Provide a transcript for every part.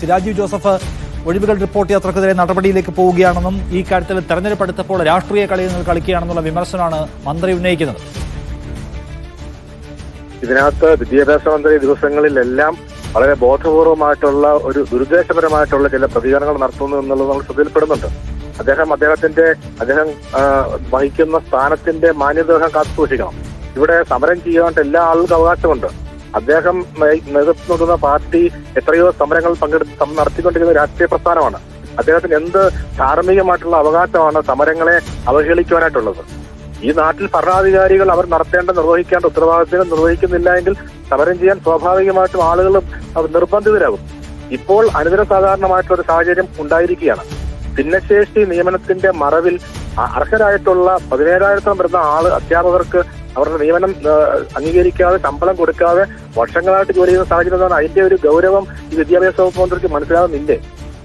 സിരാജു Joseph ഒഴിവുകൾ report യാത്രക്കെതിരെ നടപടിയിലേക്ക് പോവുകയാണെന്നും ഈ കാര്യത്തിൽ തെരഞ്ഞെടുപ്പ് എടുത്തപ്പോൾ രാഷ്ട്രീയ കളികൾ കളിക്കുകയാണെന്നുള്ള വിമർശനമാണ് മന്ത്രി ഉന്നയിക്കുന്നത്. ഇതിനകത്ത് വിദ്യാഭ്യാസ മന്ത്രി ദിവസങ്ങളിലെല്ലാം വളരെ ബോധപൂർവമായിട്ടുള്ള ഒരു ദുരുദ്ദേശപരമായിട്ടുള്ള ചില പ്രതികരണങ്ങൾ നടത്തുന്നു എന്നുള്ളത് നമ്മൾ ശ്രദ്ധയിൽപ്പെടുന്നുണ്ട്. അദ്ദേഹം അദ്ദേഹത്തിന്റെ അദ്ദേഹം വഹിക്കുന്ന സ്ഥാനത്തിന്റെ മാന്യത കാത്തു സൂക്ഷിക്കണം ഇവിടെ സമരം ചെയ്യാനായിട്ട് എല്ലാ ആളുകൾക്കും അവകാശമുണ്ട്. അദ്ദേഹം നേതൃത്വം നൽകുന്ന പാർട്ടി എത്രയോ സമരങ്ങൾ പങ്കെടുത്ത് നടത്തിക്കൊണ്ടിരിക്കുന്ന രാഷ്ട്രീയ പ്രസ്ഥാനമാണ്. അദ്ദേഹത്തിന് എന്ത് ധാർമ്മികമായിട്ടുള്ള അവകാശമാണ് സമരങ്ങളെ അവഹേളിക്കുവാനായിട്ടുള്ളത്? ഈ നാട്ടിൽ ഭരണാധികാരികൾ അവർ നടത്തേണ്ട നിർവഹിക്കേണ്ട ഉത്തരവാദിത്തങ്ങൾ നിർവഹിക്കുന്നില്ല എങ്കിൽ സമരം ചെയ്യാൻ സ്വാഭാവികമായിട്ടും ആളുകൾ നിർബന്ധിതരാകും. ഇപ്പോൾ അനുദിന സാധാരണമായിട്ടുള്ള ഒരു സാഹചര്യം ഉണ്ടായിരിക്കുകയാണ്. ഭിന്നശേഷി നിയമനത്തിന്റെ മറവിൽ അർഹരായിട്ടുള്ള പതിനേഴായിരത്തോളം വരുന്ന ആൾ അധ്യാപകർക്ക് അവരുടെ നിയമനം അംഗീകരിക്കാതെ ശമ്പളം കൊടുക്കാതെ വർഷങ്ങളായിട്ട് ജോലി ചെയ്യുന്ന സാഹചര്യം അതിന്റെ ഒരു ഗൗരവം ഈ വിദ്യാഭ്യാസ വകുപ്പ് മന്ത്രിക്ക് മനസ്സിലാകുന്നില്ലേ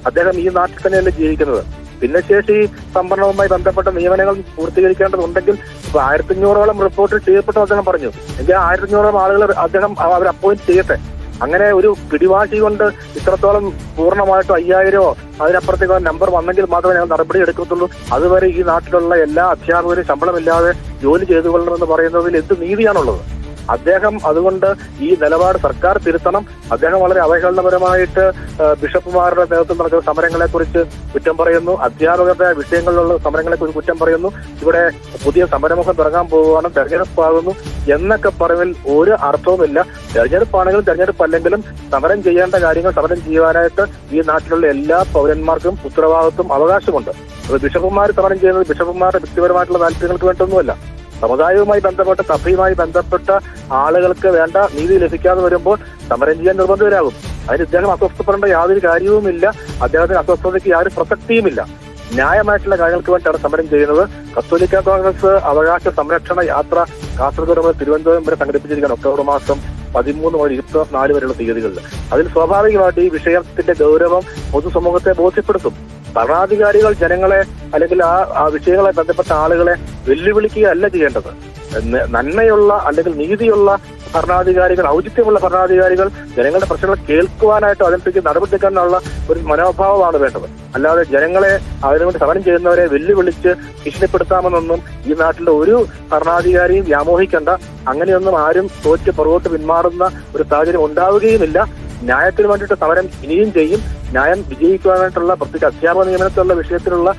അദ്ദേഹം ഈ നാട്ടിൽ തന്നെയല്ലേ ജീവിക്കുന്നത്. ഭിന്നശേഷി സംവരണവുമായി ബന്ധപ്പെട്ട നിയമനങ്ങൾ പൂർത്തീകരിക്കേണ്ടതുണ്ടെങ്കിൽ ഇപ്പൊ ആയിരത്തിഞ്ഞൂറോളം റിപ്പോർട്ട് ചെയ്യപ്പെട്ടു അദ്ദേഹം പറഞ്ഞു. എങ്കിൽ ആയിരത്തിഞ്ഞൂറോളം ആളുകൾ അദ്ദേഹം അവർ അപ്പോയിന്റ് ചെയ്യട്ടെ. അങ്ങനെ ഒരു പിടിവാശി കൊണ്ട് ഇത്രത്തോളം പൂർണമായിട്ടും അയ്യായിരമോ അതിനപ്പുറത്തേക്കോ നമ്പർ വന്നെങ്കിൽ മാത്രമേ ഞങ്ങൾ നടപടി എടുക്കത്തുള്ളൂ. അതുവരെ ഈ നാട്ടിലുള്ള എല്ലാ അധ്യാപകരും ശമ്പളമില്ലാതെ ജോലി ചെയ്തു കൊള്ളണമെന്ന് പറയുന്നതിൽ എന്ത് നീതിയാണുള്ളത്? അദ്ദേഹം അതുകൊണ്ട് ഈ നിലപാട് സർക്കാർ തിരുത്തണം. അദ്ദേഹം വളരെ അവഹേളനപരമായിട്ട് ബിഷപ്പുമാരുടെ നേതൃത്വം നടക്കുന്ന സമരങ്ങളെ കുറിച്ച് കുറ്റം പറയുന്നു. അധ്യാപകരുടെ വിഷയങ്ങളിലുള്ള സമരങ്ങളെ കുറിച്ച് കുറ്റം പറയുന്നു. ഇവിടെ പുതിയ സമരമുഖം തുടങ്ങാൻ പോവുകയാണ്. തെരഞ്ഞെടുപ്പാകുന്നു എന്നൊക്കെ പറയുന്നതിൽ ഒരു അർത്ഥവുമില്ല. തെരഞ്ഞെടുപ്പാണെങ്കിലും തെരഞ്ഞെടുപ്പ് അല്ലെങ്കിലും സമരം ചെയ്യേണ്ട കാര്യങ്ങൾ സമരം ചെയ്യുവാനായിട്ട് ഈ നാട്ടിലുള്ള എല്ലാ പൗരന്മാർക്കും ഉത്തരവാദിത്വം അവകാശമുണ്ട്. ബിഷപ്പുമാർ സമരം ചെയ്യുന്നത് ബിഷപ്പുമാരുടെ വ്യക്തിപരമായിട്ടുള്ള താല്പര്യങ്ങൾക്ക് വേണ്ടൊന്നുമല്ല. സമുദായവുമായി ബന്ധപ്പെട്ട സഭയുമായി ബന്ധപ്പെട്ട ആളുകൾക്ക് വേണ്ട നീതി ലഭിക്കാതെ വരുമ്പോൾ സമരം ചെയ്യാൻ നിർബന്ധിതരാകും. അതിന് ഇദ്ദേഹം അസ്വസ്ഥപ്പെടേണ്ട യാതൊരു കാര്യവുമില്ല. അദ്ദേഹത്തിന് അസ്വസ്ഥതയ്ക്ക് യാതൊരു പ്രസക്തിയുമില്ല. ന്യായമായിട്ടുള്ള കാര്യങ്ങൾക്ക് വേണ്ടിയാണ് സമരം ചെയ്യുന്നത്. കത്തോലിക്ക കോൺഗ്രസ് അവകാശ സംരക്ഷണ യാത്ര കാസർഗോഡ് മുതൽ തിരുവനന്തപുരം വരെ സംഘടിപ്പിച്ചിരിക്കുകയാണ് ഒക്ടോബർ മാസം പതിമൂന്ന് മുതൽ ഇരുപത്തിനാല് വരെയുള്ള തീയതികളിൽ. അതിൽ സ്വാഭാവികമായിട്ട് ഈ വിഷയത്തിന്റെ ഗൗരവം പൊതുസമൂഹത്തെ ബോധ്യപ്പെടുത്തും. ഭരണാധികാരികൾ ജനങ്ങളെ അല്ലെങ്കിൽ ആ ആ വിഷയങ്ങളെ ബന്ധപ്പെട്ട ആളുകളെ വെല്ലുവിളിക്കുകയല്ല ചെയ്യേണ്ടത്. നന്മയുള്ള അല്ലെങ്കിൽ നീതിയുള്ള ഭരണാധികാരികൾ ഔചിത്യമുള്ള ഭരണാധികാരികൾ ജനങ്ങളുടെ പ്രശ്നങ്ങൾ കേൾക്കുവാനായിട്ട് അതനുസരിച്ച് നടപടിയെടുക്കാനുള്ള ഒരു മനോഭാവമാണ് വേണ്ടത്. അല്ലാതെ ജനങ്ങളെ അതിനുവേണ്ടി സമരം ചെയ്യുന്നവരെ വെല്ലുവിളിച്ച് ഭീഷണിപ്പെടുത്താമെന്നൊന്നും ഈ നാട്ടിലെ ഒരു ഭരണാധികാരിയും വ്യാമോഹിക്കേണ്ട. അങ്ങനെയൊന്നും ആരും തോറ്റ് പുറകോട്ട് പിന്മാറുന്ന ഒരു സാഹചര്യം ഉണ്ടാവുകയുമില്ല. ന്യായത്തിന് വേണ്ടിയിട്ട് സമരം ഇനിയും ചെയ്യും. ന്യായം വിജയിക്കുവാനായിട്ടുള്ള പ്രത്യേക അധ്യാപക നിയമനത്തിലുള്ള വിഷയത്തിലുള്ള